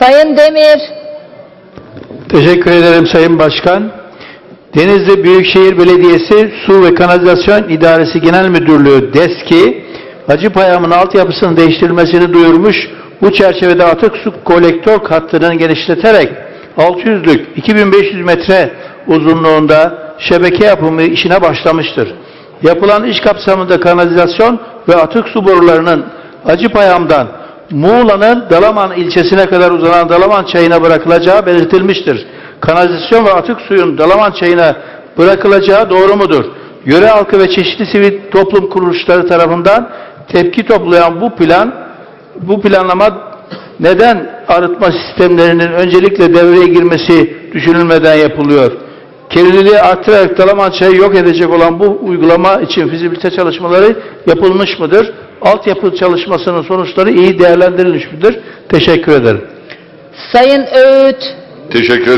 Sayın Demir, Teşekkür ederim Sayın Başkan. Denizli Büyükşehir Belediyesi Su ve Kanalizasyon İdaresi Genel Müdürlüğü DESKİ, Hacıpayam'ın altyapısının değiştirilmesini duyurmuş. Bu çerçevede atık su kolektör hattının genişleterek 600'lük 2500 metre uzunluğunda şebeke yapımı işine başlamıştır. Yapılan iş kapsamında kanalizasyon ve atık su borularının Hacıpayam'dan Muğla'nın Dalaman ilçesine kadar uzanan Dalaman çayına bırakılacağı belirtilmiştir. Kanalizasyon ve atık suyun Dalaman çayına bırakılacağı doğru mudur? Yöre halkı ve çeşitli sivil toplum kuruluşları tarafından tepki toplayan bu plan, bu planlama neden arıtma sistemlerinin öncelikle devreye girmesi düşünülmeden yapılıyor? Kirliliği arttırarak Dalaman çayı yok edecek olan bu uygulama için fizibilite çalışmaları yapılmış mıdır? Altyapı çalışmasının sonuçları iyi değerlendirilmiş midir? Teşekkür ederim. Sayın Öğüt, Teşekkür